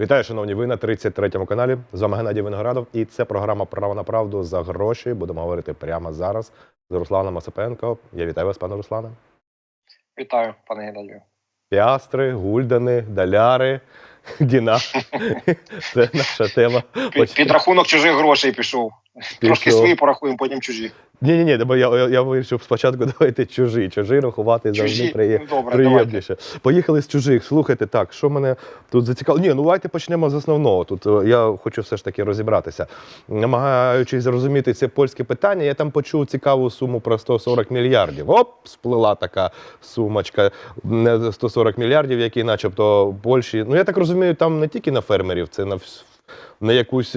Вітаю, шановні, ви на 33-му каналі. З вами Геннадій Виноградов. І це програма Право на правду за гроші. Будемо говорити прямо зараз з Русланом Осипенко. Я вітаю вас, пане Руслане. Вітаю, пане Геннадію. Піастри, гульдани, доляри, діна. Це наша тема. Під, підрахунок чужих грошей пішов. Трошки Пішов. свої порахуємо, потім чужі. Ні, ні, ні, бо я, я, я вирішив спочатку давайте чужі. Чужі рахувати завжди Чужі, приємно. ну, добре, давайте. Поїхали з чужих. Слухайте, так, що мене тут зацікавило? Ні, ну давайте почнемо з основного. Тут е, я хочу все ж таки розібратися. Намагаючись зрозуміти це польське питання, я там почув цікаву суму про 140 мільярдів. Оп, сплила така сумочка не 140 мільярдів, які, начебто, Польщі. Ну я так розумію, там не тільки на фермерів, це на на якусь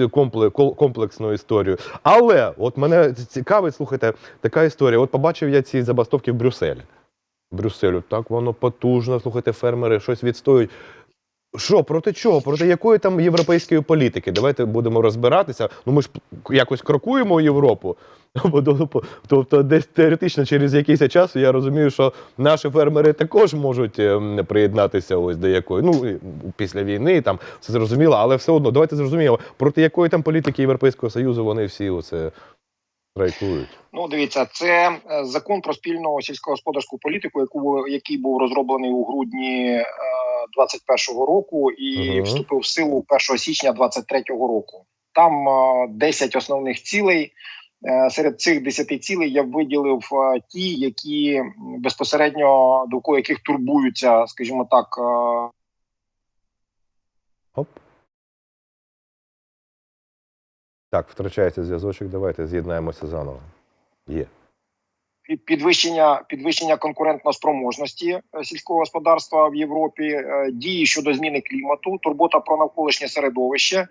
комплексну історію. Але от мене цікавить, слухайте, така історія. От побачив я ці забастовки в Брюсселі. Брюсселю. Так воно потужно. Слухайте, фермери щось відстоюють. Що, проти чого? Проти якої там європейської політики? Давайте будемо розбиратися. Ну ми ж якось крокуємо Європу. Тобто- десь теоретично через якийсь час я розумію, що наші фермери також можуть ем, приєднатися ось до якої. Ну після війни там все зрозуміло, але все одно давайте зрозуміємо, проти якої там політики Європейського Союзу вони всі оце страйкують. Ну, дивіться, це е, закон про спільну сільськогосподарську політику, яку який був розроблений у грудні е, 21-го року і Ага. вступив в силу 1 січня 23-го року. Там е, 10 основних цілей. Е, Серед цих 10 цілей я виділив е, ті, які безпосередньо довкола яких турбуються, скажімо так, е, Оп. Так, втрачається зв'язочок. Давайте з'єднаємося заново. Є. під- підвищення підвищення конкурентноспроможності е, сільського господарства в Європі, е, дії щодо зміни клімату, турбота про навколишнє середовище,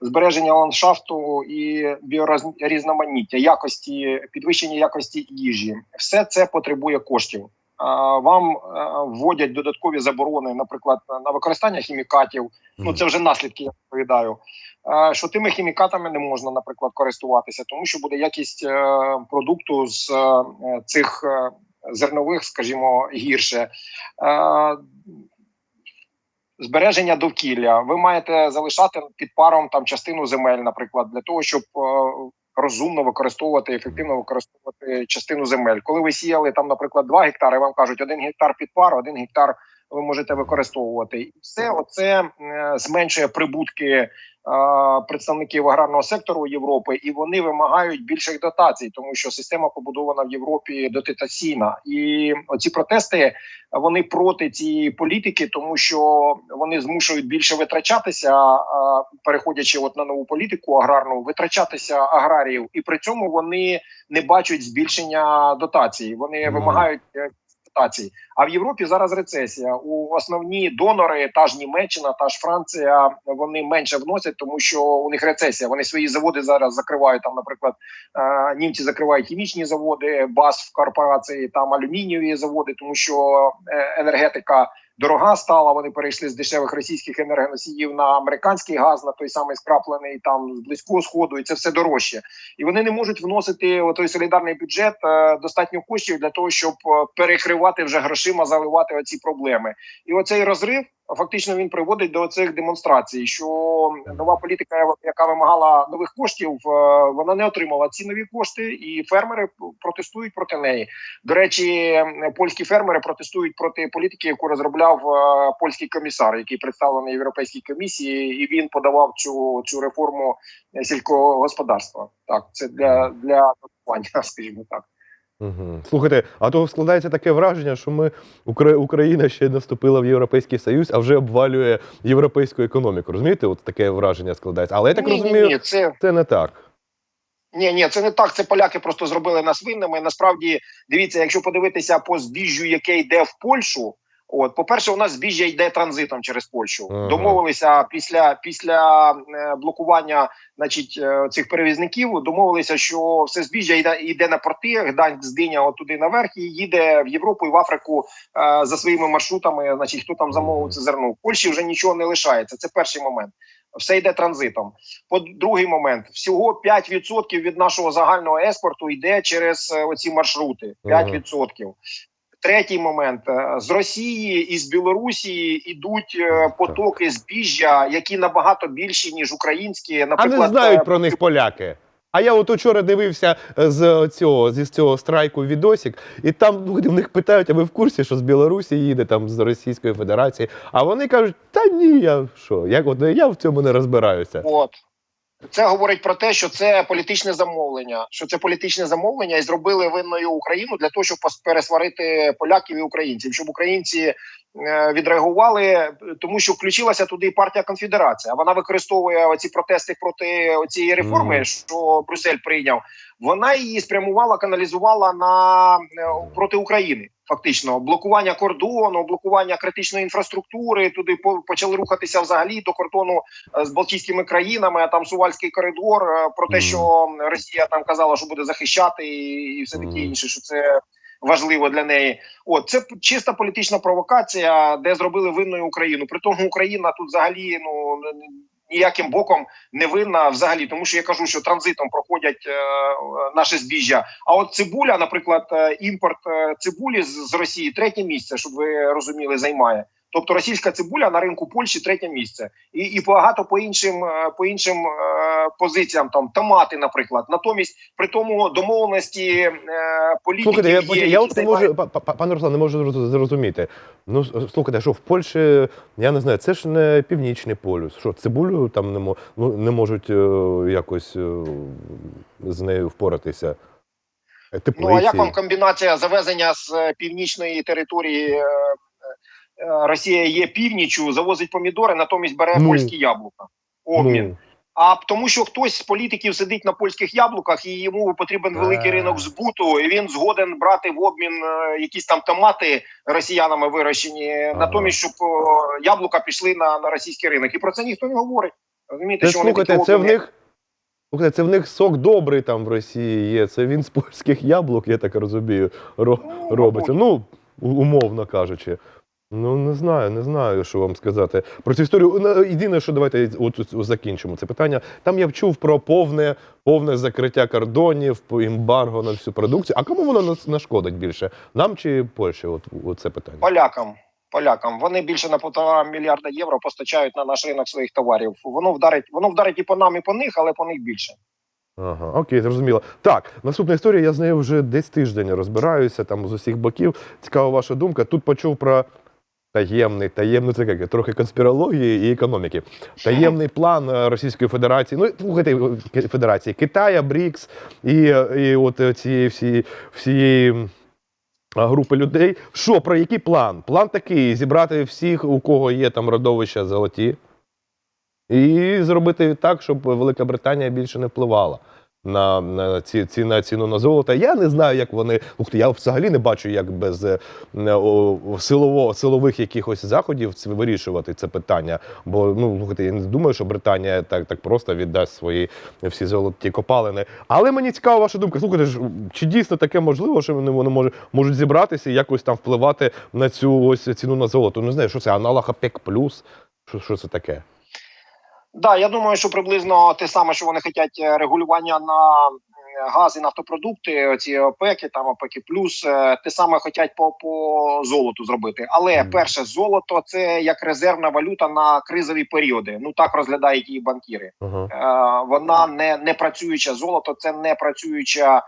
збереження ландшафту і біорізноманіття, якості підвищення якості їжі. Все це потребує коштів. Вам е, вводять додаткові заборони, наприклад, на використання хімікатів. Ну це вже наслідки, я розповідаю. Е, Що тими хімікатами не можна, наприклад, користуватися, тому що буде якість е, продукту з цих зернових, скажімо, гірше. Збереження довкілля. Ви маєте залишати під паром там частину земель, наприклад, для того, щоб розумно використовувати, ефективно використовувати частину земель. Коли ви сіяли там, наприклад, 2 гектари, вам кажуть, один гектар під пар, один гектар ви можете використовувати. І все оце е, зменшує прибутки представників аграрного сектору Європи, і вони вимагають більших дотацій, тому що система побудована в Європі дотаційна. І оці протести вони проти цієї політики, тому що вони змушують більше витрачатися, переходячи от на нову політику аграрну, витрачатися аграріїв, і при цьому вони не бачать збільшення дотацій. Вони Ну. вимагають. Е. А в Європі зараз рецесія. У основні донори, та ж Німеччина, та ж Франція, вони менше вносять, тому що у них рецесія. Вони свої заводи зараз закривають. Там, наприклад, е, німці закривають хімічні заводи, БАС в корпорації, там алюмінієві заводи, тому що е, енергетика. Дорога стала, вони перейшли з дешевих російських енергоносіїв на американський газ, на той самий скраплений там з близького сходу, і це все дорожче. І вони не можуть вносити у той солідарний бюджет е, достатньо коштів для того, щоб е, перекривати вже грошима, заливати оці проблеми. І оцей розрив фактично він приводить до цих демонстрацій, що нова політика, яка вимагала нових коштів, е, вона не отримала ці нові кошти, і фермери протестують проти неї. До речі, польські фермери протестують проти політики, яку розробляв е, польський комісар, який представлений Європейській комісії, і він подавав цю цю реформу е, сільського господарства. Так, це для для скажімо так. Угу. Слухайте, а то складається таке враження, що ми Укра- Україна ще не вступила в Європейський Союз, а вже обвалює європейську економіку. Розумієте? От таке враження складається. Але я так ні, розумію, ні, ні, це це не так. Ні, ні, це не так. Це поляки просто зробили нас винними. Насправді, дивіться, якщо подивитися по збіжжю, яке йде в Польщу. От, по-перше, у нас збіжжя йде транзитом через Польщу. Ага. Домовилися після після е, блокування, значить, е, цих перевізників. Домовилися, що все збіжжя йде, йде на порти, Гданськ з Диня отуди наверх і їде в Європу і в Африку е, за своїми маршрутами. Значить, хто там замовив це зерно. В Польщі вже нічого не лишається. Це перший момент. Все йде транзитом. По другий момент, всього 5% від нашого загального експорту йде через е, оці маршрути. 5%. Третій момент е, з Росії і з Білорусі йдуть е, потоки збіжжя, які набагато більші ніж українські. А не знають е, про них поляки. А я от учора дивився з цього зі цього страйку відосик, і там ну, в них питають, а ви в курсі, що з Білорусі їде там з Російської Федерації? А вони кажуть, та ні, я що, як от я в цьому не розбираюся. От. Це говорить про те, що це політичне замовлення. Що це політичне замовлення, і зробили винною Україну для того, щоб пересварити поляків і українців, щоб українці е, відреагували, тому що включилася туди партія Конфедерація. Вона використовує оці протести проти цієї реформи, що Брюссель прийняв. Вона її спрямувала, каналізувала на е, проти України. Фактично, блокування кордону, блокування критичної інфраструктури. Туди по- почали рухатися взагалі до кордону е, з Балтійськими країнами, а там Сувальський коридор. е, Про те, що Росія там казала, що буде захищати, і, все таке інше, що це важливо для неї. От це чиста політична провокація, де зробили винною Україну. При тому Україна тут взагалі ну ніяким боком не винна взагалі, тому що я кажу, що транзитом проходять е, наше збіжжя. А от цибуля, наприклад, е, імпорт е, цибулі з, з Росії третє місце, щоб ви розуміли, займає. Тобто російська цибуля на ринку Польщі третє місце, і, і багато по іншим е, по іншим е, позиціям, там томати, наприклад. Натомість при тому домовленості е, політиків Слухайте, я, є, я, які от не можу, па- па- пане Руслан, не можу зрозуміти. Ну, слухайте, що в Польщі, я не знаю, це ж не північний полюс. Що, цибулю там не, ну, не можуть е, якось е, з нею впоратися. Е, Теплиці. Ну а як вам комбінація завезення з е, північної території? Е, е, Росія є північю, завозить помідори, натомість бере Ну. польські яблука. Обмін. Ну, А тому, що хтось з політиків сидить на польських яблуках, і йому потрібен великий ринок збуту, і він згоден брати в обмін е, якісь там томати росіянами вирощені, натомість, щоб яблука пішли на, на російський ринок. І про це ніхто не говорить. Розумієте, Це, що слухайте, такі це в них. Слухайте, це в них сок добрий там в Росії є. Це він з польських яблук, я так розумію, ро- Ну, робиться. Ну, умовно кажучи. Ну, не знаю, не знаю, що вам сказати. Про цю історію. Ну, Єдине, що давайте от, от закінчимо це питання. Там я чув про повне, повне закриття кордонів, ембарго на всю продукцію. А кому воно нас нашкодить більше? Нам чи Польщі? От, от це питання. полякам. Полякам вони більше на півтора мільярда євро постачають на наш ринок своїх товарів. Воно вдарить, воно вдарить і по нам, і по них, але по них більше. Ага, окей, зрозуміло. Так, наступна історія. Я з нею вже десь тиждень розбираюся там з усіх боків. Цікава ваша думка. Тут почув про таємний, таємний це як, трохи конспірології і економіки. Таємний план е, Російської Федерації. Ну, слухайте, е, Федерації Китая, БРІКС і, і от е, цієї всі, всієї. Групи людей. Що, про який план? План такий: зібрати всіх, у кого є там родовища золоті, і зробити так, щоб Велика Британія більше не впливала на, на, ці, ці, на ціну на золото. Я не знаю, як вони. Ух я взагалі не бачу, як без е, о, силово, силових якихось заходів вирішувати це питання. Бо ну слухайте, я не думаю, що Британія так, так просто віддасть свої всі золоті копалини. Але мені цікава ваша думка. Слухайте, чи дійсно таке можливо, що вони, вони можуть, можуть зібратися і якось там впливати на цю ось ціну на золото? Не знаю, що це аналог ОПЕК плюс? Що, що це таке? Да, я думаю, що приблизно те саме, що вони хочуть е, регулювання на газ і нафтопродукти, ці ОПЕКи, там ОПЕКи плюс, е, те саме хочуть по, по золоту зробити. Але перше, золото це як резервна валюта на кризові періоди. Ну так розглядають її банкіри. Ага. Е, вона не, не працююча золото, це не працююча е,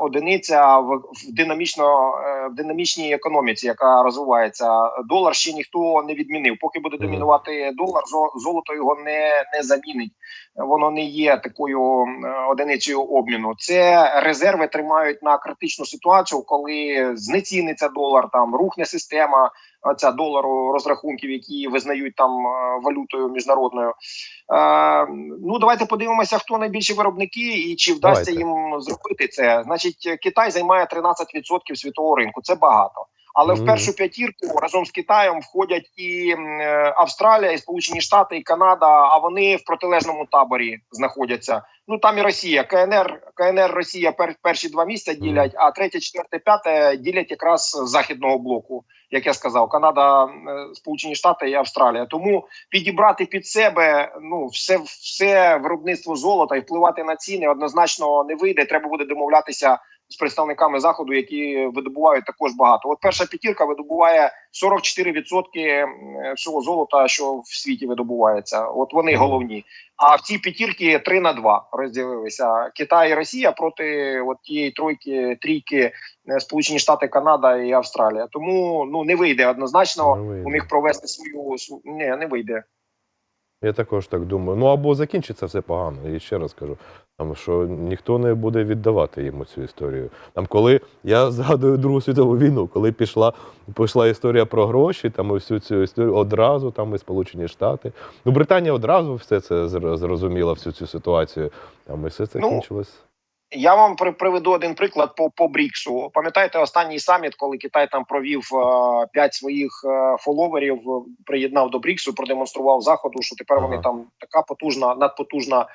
одиниця в, в динамічно е, в динамічній економіці, яка розвивається. Долар ще ніхто не відмінив. Поки буде домінувати долар, зо- золото його не, не замінить. Воно не є такою е, одиницею обміну. Це резерви тримають на критичну ситуацію, коли знеціниться долар, там рухне система ця долару розрахунків, які визнають там е, валютою міжнародною. Е, ну давайте подивимося, хто найбільші виробники і чи вдасться Давайте. їм зробити це. Значить, Китай займає 13% світового ринку. Це багато. Але Мгм. в першу п'ятірку разом з Китаєм входять і е, Австралія, і Сполучені Штати, і Канада. А вони в протилежному таборі знаходяться. Ну там і Росія, КНР, КНР, Росія пер, перші два місця ділять, а третє, четверте, п'яте ділять якраз з західного блоку, як я сказав, Канада, е, Сполучені Штати і Австралія. Тому підібрати під себе ну все, все виробництво золота і впливати на ціни однозначно не вийде. Треба буде домовлятися з представниками заходу, які видобувають також багато. От перша п'ятірка видобуває 44% всього золота, що в світі видобувається. От вони головні. А в цій п'ятірці 3 на 2 розділилися Китай і Росія проти от тієї тройки, трійки е, Сполучені Штати, Канада і Австралія. Тому ну не вийде однозначно Не вийде. у них провести свою св- Ні, не вийде. Я також так думаю. Ну або закінчиться все погано. І ще раз кажу, там що ніхто не буде віддавати йому цю історію. Там, коли я згадую Другу світову війну, коли пішла, пішла історія про гроші, там і всю цю історію одразу, там і Сполучені Штати. Ну, Британія одразу все це зрозуміла, всю цю ситуацію. Там і все це Ну, кінчилось. Я вам при- приведу один приклад по, по Бріксу. Пам'ятаєте останній саміт, коли Китай там провів е, п'ять своїх е, фоловерів, е, приєднав до Бріксу, продемонстрував заходу, що тепер вони Ага. там така потужна, надпотужна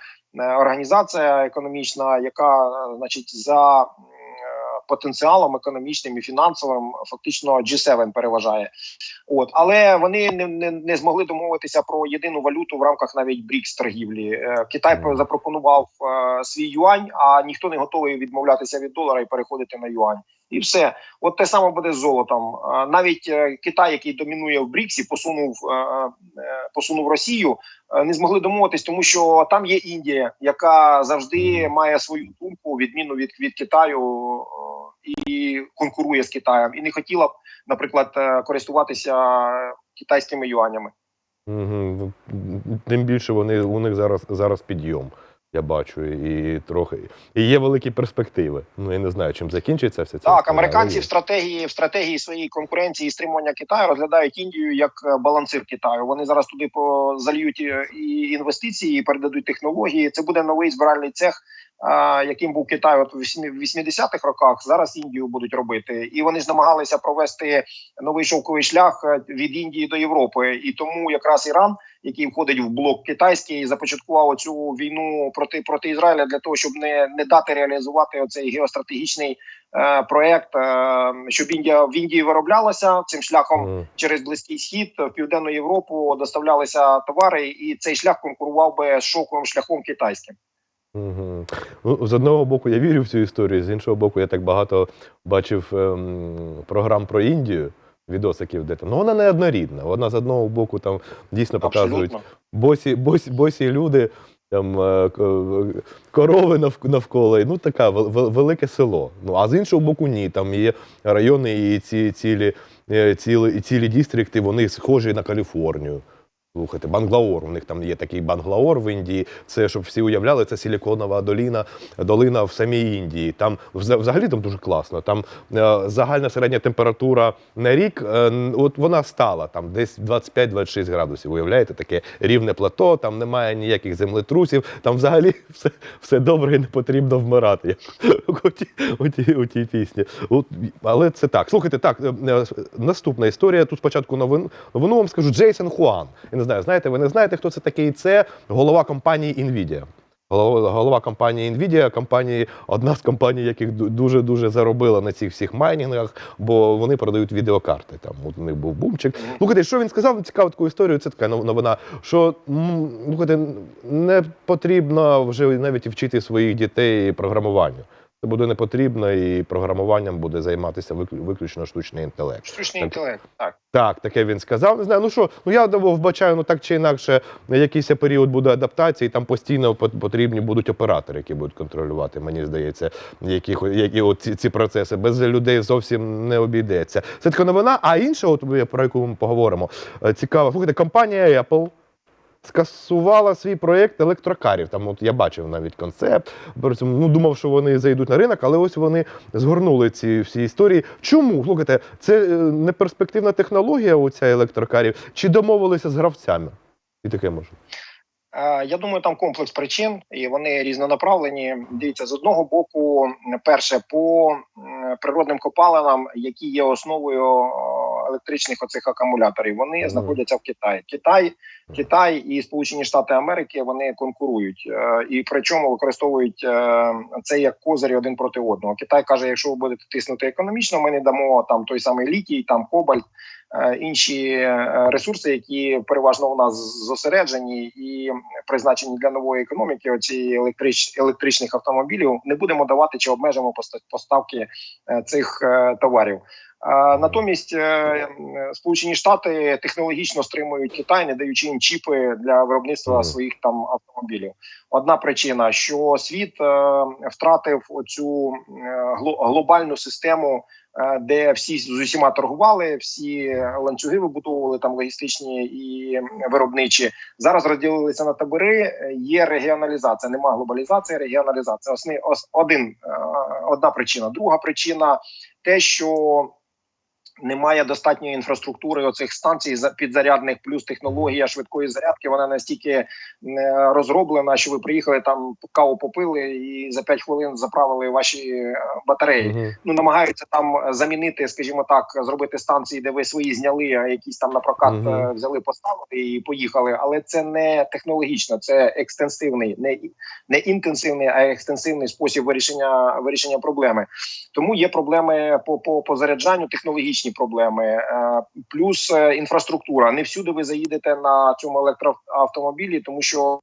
організація економічна, яка, значить, за потенціалом економічним і фінансовим фактично G7 переважає. От але вони не, не, не змогли домовитися про єдину валюту в рамках навіть БРІКС торгівлі. Е, Китай запропонував е, свій юань, а ніхто не готовий відмовлятися від долара і переходити на юань. І все, от те саме буде з золотом. Навіть е, Китай, який домінує в БРІКСі, посунув е, е, посунув Росію. Не змогли домовитись, тому що там є Індія, яка завжди має свою думку, відміну від, від Китаю і конкурує з Китаєм, і не хотіла б, наприклад, користуватися китайськими юанями. Угу. Тим більше вони у них зараз зараз підйом. Я бачу, і трохи. І є великі перспективи. Ну я не знаю, чим закінчиться все це. Так, американці в стратегії в стратегії своєї конкуренції і стримування Китаю розглядають Індію як е, балансир Китаю. Вони зараз туди по зальють е, і інвестиції, і передадуть технології. Це буде новий збиральний цех, яким був Китай от в 80-х роках. Зараз Індію будуть робити, і вони ж намагалися провести новий шовковий шлях е, від Індії до Європи. І тому якраз Іран, який входить в блок китайський, започаткував цю війну проти проти Ізраїля для того, щоб не, не дати реалізувати оцей геостратегічний е, проект, е, щоб Індія в Індії вироблялася цим шляхом Мгм. через близький схід в південну Європу доставлялися товари, і цей шлях конкурував би з шовковим шляхом китайським. Угу. Ну, з одного боку, я вірю в цю історію, з іншого боку, я так багато бачив ем, програм про Індію, відосиків, де там. Ну, вона не однорідна. Вона з одного боку там дійсно показують Абсолютно. босі, босі, босі люди, там е, к- корови нав- навколо. і, Ну, така вел- вел- велике село. Ну, а з іншого боку, ні. Там є райони і ці цілі, е, цілі, і цілі дістрикти, вони схожі на Каліфорнію. Слухайте, Банглаор. У них там є такий Банглаор в Індії. Це щоб всі уявляли, це силіконова доліна, долина в самій Індії. Там взагалі там дуже класно. Там е, загальна середня температура на рік, е, от вона стала там десь 25-26 градусів. Уявляєте, таке рівне плато, там немає ніяких землетрусів, там взагалі все, все добре і не потрібно вмирати. У тій, у тій, у тій пісні. От, але це так. Слухайте, так, е, е, наступна історія. Тут спочатку новин, новину вам скажу Джейсон Хуан. Не знаю, знаєте, ви не знаєте, хто це такий? Це голова компанії Nvidia. Голова, голова компанії Nvidia, компанії, одна з компаній, яких дуже дуже заробила на цих всіх майнінгах, бо вони продають відеокарти. Там от у них був бумчик. Слухайте, що він сказав? Цікаву таку історію. Це така новина. Що слухайте, не потрібно вже навіть вчити своїх дітей програмуванню. Це буде не потрібно, і програмуванням буде займатися виключно штучний інтелект. Штучний Так. інтелект. Так. Так, таке він сказав. Не знаю, ну що, ну я вбачаю, ну так чи інакше, якийсь період буде адаптації, там постійно потрібні будуть оператори, які будуть контролювати, мені здається, які, які от ці, ці процеси. Без людей зовсім не обійдеться. Це така новина. А інша, от про яку ми поговоримо, е, цікаво. Слухайте, компанія Apple. Скасувала свій проєкт електрокарів. Там, от я бачив навіть концепт. Ну, думав, що вони зайдуть на ринок, але ось вони згорнули ці всі історії. Чому? Слухайте, це е, не перспективна технологія оця електрокарів, чи домовилися з гравцями? І таке може. Е, Я думаю, там комплекс причин, і вони різнонаправлені. Дивіться, з одного боку, перше, по природним копалинам, які є основою е, електричних оцих акумуляторів. Вони Мгм. знаходяться в Китаї. Китай, Китай і Сполучені Штати Америки вони конкурують е, і причому використовують е, це як козирі один проти одного. Китай каже: якщо ви будете тиснути економічно, ми не дамо там той самий літій, там кобальт. Е, Інші е, ресурси, які переважно у нас зосереджені і призначені для нової економіки, оці електрич, електричних автомобілів, не будемо давати чи обмежимо поста- поставки е, цих товарів. Натомість Сполучені Штати технологічно стримують Китай, не даючи їм чіпи для виробництва своїх там автомобілів. Одна причина, що світ втратив оцю глобальну систему, де всі з усіма торгували, всі ланцюги вибудовували там логістичні і виробничі. Зараз розділилися на табори. е, Є регіоналізація, нема глобалізації, регіоналізація. Осни, ос, один е, одна причина. Друга причина те, що немає достатньої інфраструктури оцих станцій за- підзарядних, плюс технологія швидкої зарядки. Вона настільки е, розроблена, що ви приїхали там каву попили і за 5 хвилин заправили ваші е, батареї Мгм. ну намагаються там замінити, скажімо так, зробити станції, де ви свої зняли, а якісь там на прокат Мгм. е, взяли, поставили і поїхали. Але це не технологічно, це екстенсивний, не, не інтенсивний, а екстенсивний спосіб вирішення вирішення проблеми. Тому є проблеми по, по, по заряджанню, технологічні проблеми, е, плюс е, інфраструктура. Не всюди ви заїдете на цьому електроавтомобілі, тому що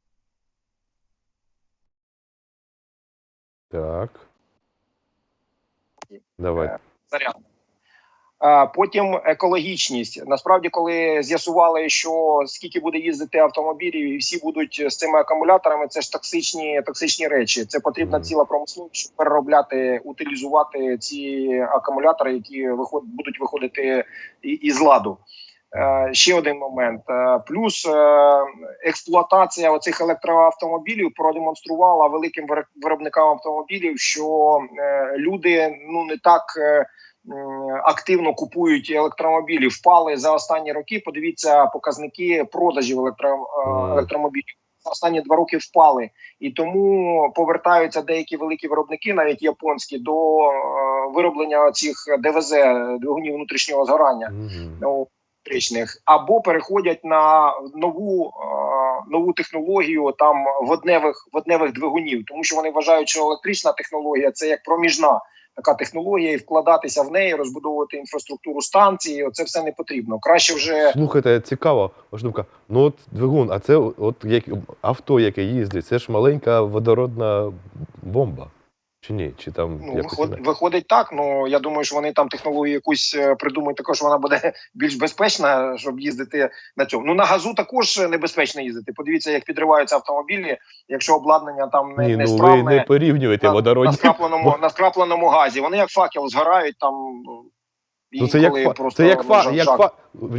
Так. Давай. заряд. Потім екологічність. Насправді, коли з'ясували, що скільки буде їздити автомобілів, і всі будуть з цими акумуляторами, це ж токсичні токсичні речі. Це потрібна ціла промисловість, щоб переробляти, утилізувати ці акумулятори, які виход, будуть виходити із ладу. Е, Ще один момент. Е, Плюс е, експлуатація оцих електроавтомобілів продемонструвала великим виро- виробникам автомобілів, що люди ну не так активно купують електромобілі. Впали за останні роки. Подивіться показники продажів електро, е, електромобілів. За останні два роки впали, і тому повертаються деякі великі виробники, навіть японські, до е, вироблення цих ДВЗ двигунів внутрішнього згорання Мгм. ну, електричних, або переходять на нову е, нову технологію там водневих водневих двигунів, тому що вони вважають, що електрична технологія це як проміжна така технологія, і вкладатися в неї, розбудовувати інфраструктуру станції. Оце все не потрібно. Краще вже Слухайте, цікаво, ваша думка. Ну от двигун, а це от як авто, яке їздить, це ж маленька водородна бомба. Чи ні? Чи там ну, якось виход, виходить так. Ну я думаю, що вони там технологію якусь е, придумають, також вона буде більш безпечна, щоб їздити на цьому. Ну на газу також небезпечно їздити. Подивіться, як підриваються автомобілі, якщо обладнання там не, Ні, не ну ви не порівнюєте на, на скрапленому на скрапленому газі. Вони як факел згорають там. Ну, це як, фа... просто це як, фа... як фа...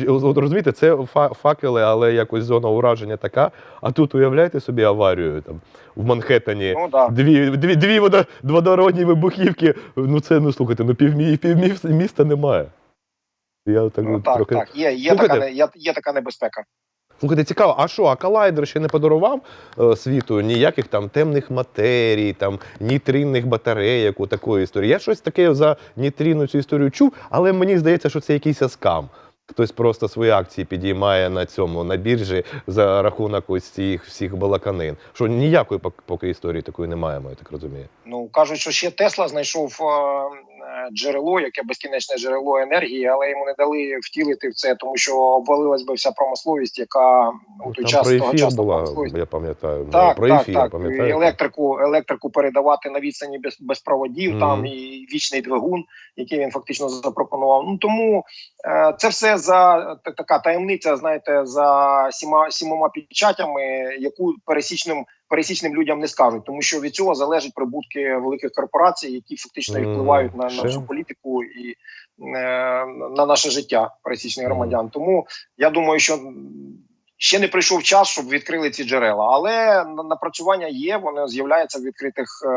От розумієте, це фа... факели, але якось зона ураження така. А тут уявляєте собі аварію там в Манхеттені. Ну да. Дві, дві, дві водо... водородні вибухівки. Ну це ну слухайте, ну півмі... півміста немає. Я так, Ну, так, трохи. так, є, є, Слухайте. така, є, є така небезпека. Слухайте, цікаво, а що, а колайдер ще не подарував е, світу ніяких там темних матерій, там нітринних батарейок, у такої історії. Я щось таке за нітринну цю історію чув, але мені здається, що це якийсь скам. Хтось просто свої акції підіймає на цьому на біржі за рахунок ось цих всіх балаканин. Що ніякої пок- поки історії такої немає, я так розумію. Ну кажуть, що ще Тесла знайшов е, джерело, яке безкінечне джерело енергії, але йому не дали втілити в це, тому що обвалилась би вся промисловість, яка у той Там час про того часу була, я пам'ятаю. Так, про так, ефір, так. Електрику, електрику передавати на відстані без, без проводів, Мгм. там і вічний двигун, який він фактично запропонував. Ну тому е, це все за та- така таємниця, знаєте, за сіма сімома печатями, яку пересічним пересічним людям не скажуть, тому що від цього залежать прибутки великих корпорацій, які фактично впливають на, на всю політику і е, на наше життя пересічних громадян. Тому я думаю, що ще не прийшов час, щоб відкрили ці джерела, але напрацювання є. Вони з'являються в відкритих е,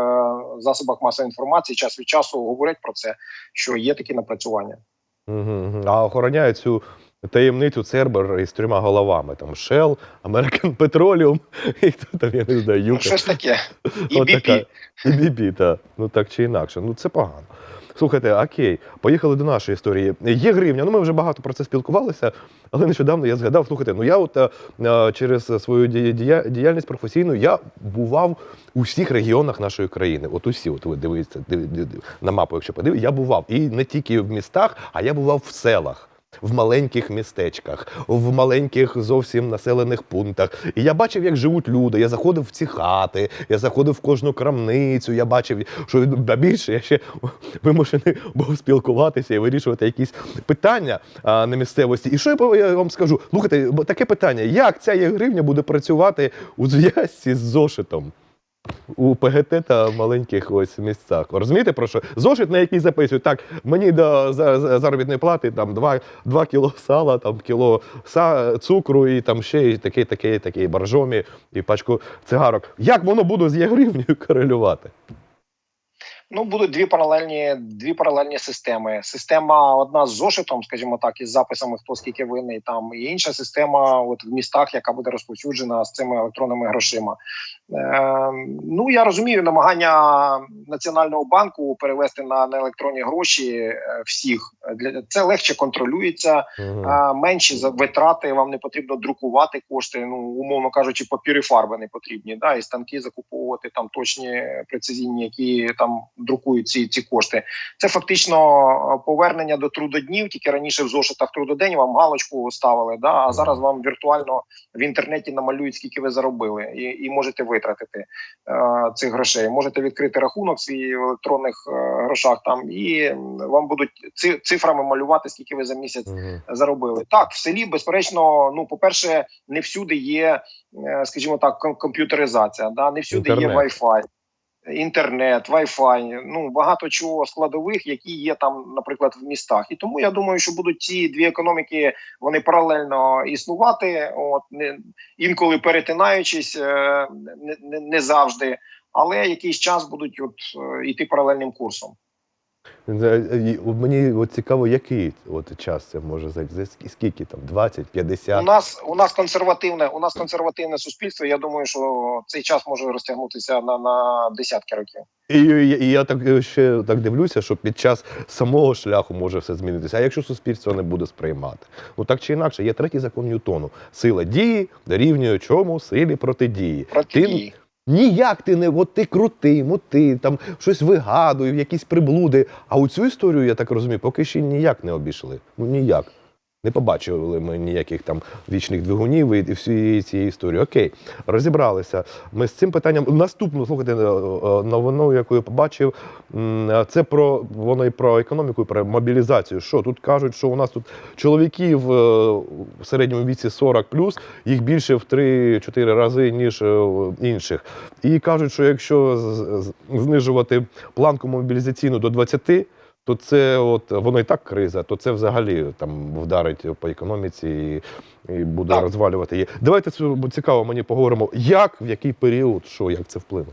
засобах масової інформації. Час від часу говорять про це, що є такі напрацювання. Угу. А охороняє цю таємницю Цербер із трьома головами: там Shell, American Petroleum, і хто там, я не знаю, Ну, Юка. щось таке. І BP. І BP, так. Ну так чи інакше. Ну це погано. Слухайте, окей, поїхали до нашої історії. Є гривня. Ну ми вже багато про це спілкувалися, але нещодавно я згадав. Слухайте, ну я от е, е, через свою дія- діяльність професійну я бував у всіх регіонах нашої країни. От усі, от ви дивіться див- див- див- на мапу, якщо подивитися, я бував і не тільки в містах, а я бував в селах. В маленьких містечках, в маленьких зовсім населених пунктах. І я бачив, як живуть люди. Я заходив в ці хати, я заходив в кожну крамницю. Я бачив, що більше я ще вимушений був спілкуватися і вирішувати якісь питання а, на місцевості. І що я вам скажу? Слухайте, таке питання: як ця гривня буде працювати у зв'язці з зошитом? У ПГТ та маленьких ось місцях. Розумієте про що? Зошит, на який записують, так, мені до за- за- заробітної плати там 2, 2 кіло сала, там кіло са, цукру і там ще і таке, таке, таке, боржомі, і пачку цигарок. Як воно буде з є гривнею корелювати? Ну, будуть дві паралельні, дві паралельні системи. Система одна з зошитом, скажімо так, із записами, хто скільки винний там, і інша система, от в містах, яка буде розповсюджена з цими електронними грошима. Е, ну я розумію намагання Національного банку перевести на, електронні гроші е, всіх. Для це легше контролюється. Менші витрати. Вам не потрібно друкувати кошти. Ну умовно кажучи, папір і фарби не потрібні. Да, і станки закуповувати там точні прецизійні, які там друкують ці, ці кошти. Це фактично е, повернення до трудоднів. Тільки раніше в зошитах трудодень вам галочку ставили. Да, а зараз вам віртуально в інтернеті намалюють, скільки ви заробили, і, і можете витратити е, цих грошей. Можете відкрити рахунок свій в електронних е, грошах там, і вам будуть ци- цифрами малювати, скільки ви за місяць заробили. Так, в селі, безперечно, ну по-перше, не всюди є, е, скажімо так, ком- комп'ютеризація, да, не всюди є Інтернет. Wi-Fi. Інтернет, Wi-Fi, ну багато чого складових, які є там, наприклад, в містах, і тому я думаю, що будуть ці дві економіки вони паралельно існувати, от не інколи перетинаючись, е, не, не, не завжди, але якийсь час будуть от іти паралельним курсом. Е, і Мені от цікаво, який от час це може зайти? За Скільки там? 20, У нас у нас консервативне, у нас консервативне суспільство. Я думаю, що цей час може розтягнутися на, на десятки років. І, і, і я так е, ще так дивлюся, що під час самого шляху може все змінитися. А якщо суспільство не буде сприймати, ну так чи інакше, є третій закон Ньютону. Сила дії дорівнює чому? Силі протидії. Протидії. Ніяк ти не от ти крутий, мути, там щось вигадує, якісь приблуди. А у цю історію, я так розумію, поки ще ніяк не обійшли. Ну ніяк. Не побачили ми ніяких там вічних двигунів і всієї цієї історії. Окей, розібралися. Ми з цим питанням. Наступну слухайте е, е, новину, яку я побачив, це про воно і про економіку, і про мобілізацію. Що тут кажуть, що у нас тут чоловіків е, в середньому віці 40 їх більше в 3-4 рази, ніж інших. І кажуть, що якщо знижувати планку мобілізаційну до 20, то це от воно і так криза, то це взагалі там вдарить по економіці і, і буде Так. розвалювати її. Давайте цікаво мені поговоримо, як, в який період, що, як це вплине.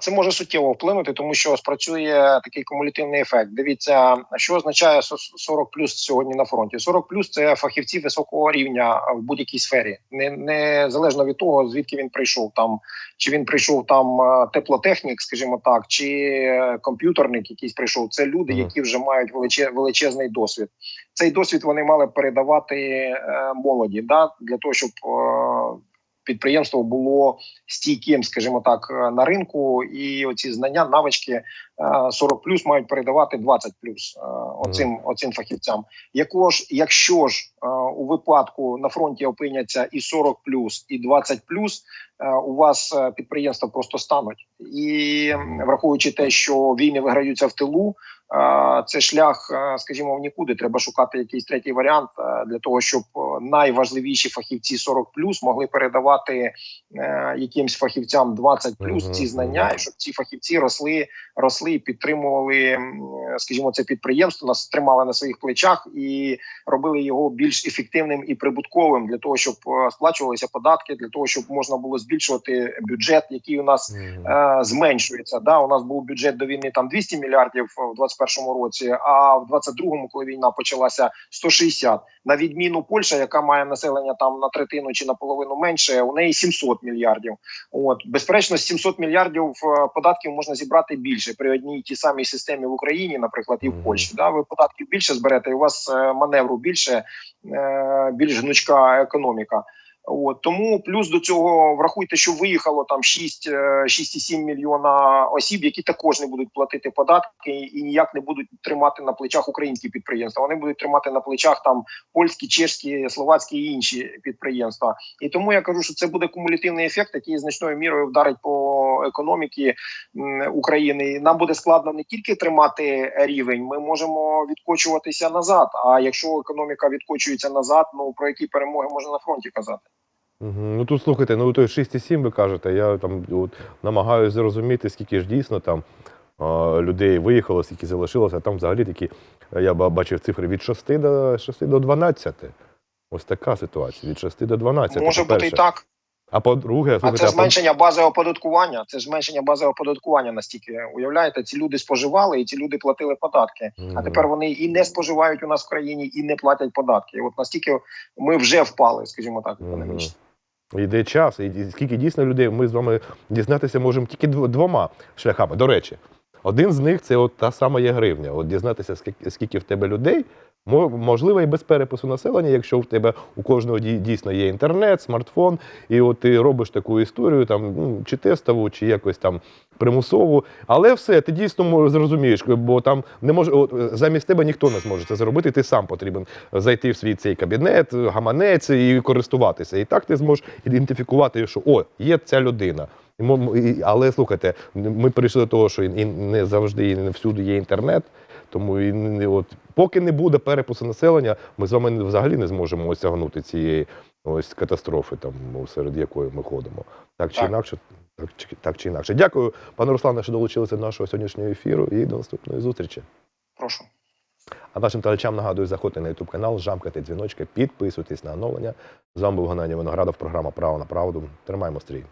Це може суттєво вплинути, тому що спрацює такий кумулятивний ефект. Дивіться, що означає 40 плюс сьогодні на фронті. 40 плюс це фахівці високого рівня в будь-якій сфері, не, не залежно від того, звідки він прийшов. Там чи він прийшов там е, теплотехнік, скажімо так, чи комп'ютерник, якийсь прийшов. Це люди, які вже мають величе, величезний досвід. Цей досвід вони мали передавати е, молоді, да, для того, щоб е, підприємство було стійким, скажімо так, е, на ринку, і оці знання, навички 40 плюс мають передавати 20 плюс е, оцим, оцим фахівцям. Яко ж, якщо ж е, у випадку на фронті опиняться і 40 плюс, і 20 плюс, е, у вас підприємства просто стануть. І враховуючи те, що війни виграються в тилу, це шлях, скажімо, в нікуди. Треба шукати якийсь третій варіант для того, щоб найважливіші фахівці 40 плюс могли передавати якимсь фахівцям 20 плюс ці знання, і щоб ці фахівці росли, росли і підтримували, скажімо, це підприємство, нас тримали на своїх плечах і робили його більш ефективним і прибутковим для того, щоб е, сплачувалися податки, для того, щоб можна було збільшувати бюджет, який у нас е, зменшується. Да, у нас був бюджет до війни там 200 мільярдів в 21-му році, а в 22-му, коли війна почалася, 160. На відміну Польща, яка має населення там на третину чи на половину менше, у неї 700 мільярдів. От безперечно, з 700 мільярдів е, податків можна зібрати більше при одній тій самій системі в Україні, наприклад, і в Польщі. Да, ви податків більше зберете, і у вас е, маневру більше, е, більш гнучка економіка. От тому плюс до цього врахуйте, що виїхало там 6, е, 6,7 мільйона осіб, які також не будуть платити податки і ніяк не будуть тримати на плечах українські підприємства. Вони будуть тримати на плечах там польські, чешські, словацькі і інші підприємства. І тому я кажу, що це буде кумулятивний ефект, який значною мірою вдарить по економіці України. Нам буде складно не тільки тримати рівень, ми можемо відкочуватися назад. А якщо економіка відкочується назад, ну про які перемоги можна на фронті казати? Ну тут слухайте, ну той 6,7 ви кажете, я там от, намагаюся зрозуміти, скільки ж дійсно там людей виїхало, скільки залишилося. Там взагалі такі, е, я бачив цифри від 6 до 6 до 12. Ось така ситуація. Від 6 до 12. Може бути і так. А по-друге, А це зменшення бази оподаткування. Це зменшення бази оподаткування настільки. Уявляєте, ці люди споживали і ці люди платили податки. А тепер вони і не споживають у нас в країні, і не платять податки. І от настільки ми вже впали, скажімо так, економічно. Йде час, і скільки дійсно людей ми з вами дізнатися можемо тільки дв- двома шляхами. До речі, один з них це от та сама є гривня. От дізнатися, скільки, в тебе людей, можливо, і без перепису населення, якщо в тебе у кожного дій- дійсно є інтернет, смартфон, і от ти робиш таку історію, там ну, чи тестову, чи якось там примусову. Але все, ти дійсно зрозумієш, бо там не може от, замість тебе ніхто не зможе це зробити. Ти сам потрібен зайти в свій цей кабінет, гаманець і користуватися. І так ти зможеш ідентифікувати, що о, є ця людина. Але слухайте, ми прийшли до того, що і не завжди і не всюди є інтернет. Тому і от поки не буде перепису населення, ми з вами взагалі не зможемо осягнути цієї ось катастрофи, там серед якої ми ходимо. Так чи Так. інакше, так чи так чи інакше. Дякую, пане Руслане, що долучилися до нашого сьогоднішнього ефіру і до наступної зустрічі. Прошу. А нашим телечам нагадую, заходьте на YouTube канал, жамкайте дзвіночки, підписуйтесь на оновлення. З вами був Геннадій Виноградов, програма Право на правду. Тримаємо стрій.